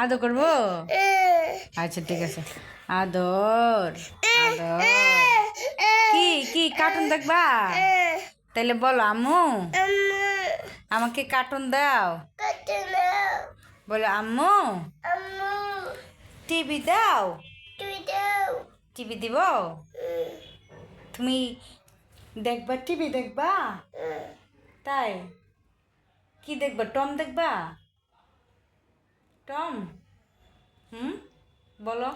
আদর করব? আচ্ছা ঠিক আছে। আদর আদর। কি কি কার্টুন দেখবা? তাইলে বলো, আম্মু। আমাকে কার্টুন দাও। বলো, আম্মু। টিভি দাও। টিভি দিব? তুমি দেখবা টিভি দেখবা? তাই? কি দেখবা? টম দেখবা? টম? হুম? বলো।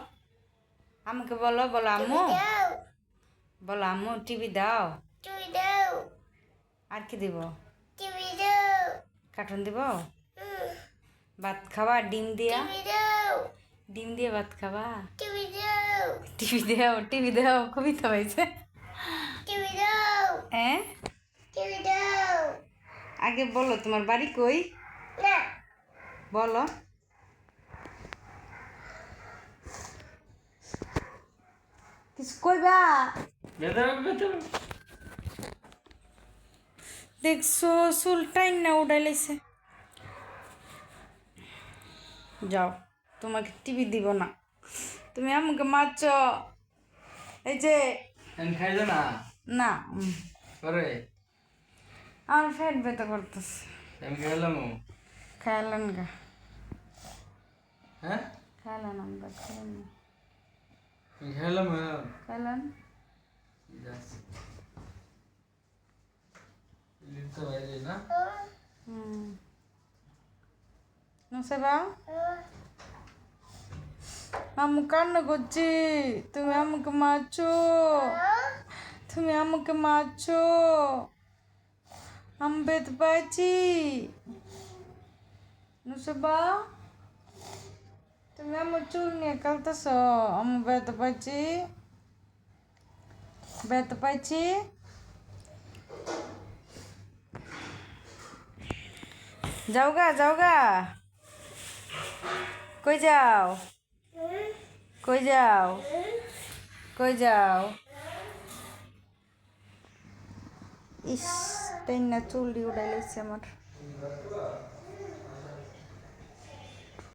আমাকে বলো বলো আম্মু। বলো আম্মু টিভি দাও। আর কি দিব? কার্টুন দিব? ভাত খাবা? ডিম দিয়া? ডিম দিয়ে ভাত খাবা? টিভি দাও। টিভি দাও কবিতা পাইছে। হ্যাঁ? আগে বলো তোমার বাড়ি কই? বলো। কিছু কইবা? দেখছ চুল টাইন না উড়াইলেছে যাও তোমাকে টিভি দিব না। তুমি আমাকে মারছ। এই যে খাইলে না? না। আমার ফ্যাট ব্যথা করতেছে আমি খাইলাম খাইলেন গা। হ্যাঁ? খাইলেন আমরা বাইরে না? হুম। নুসেবা? আমু কান্না করছি। তুমি আমাকে মারছো। তুমি আমাকে মারছো। বেত পাইছি নুসেবা, তুমি আমার চুল নিয়ে কালতেছ আমি বেত পাইছি বেত পাইছি যাও গা যাও গা। কই যাও? কই যাও? কই যাও? ইস। তাই না চুল দিয়ে উড়াই লাগছে আমার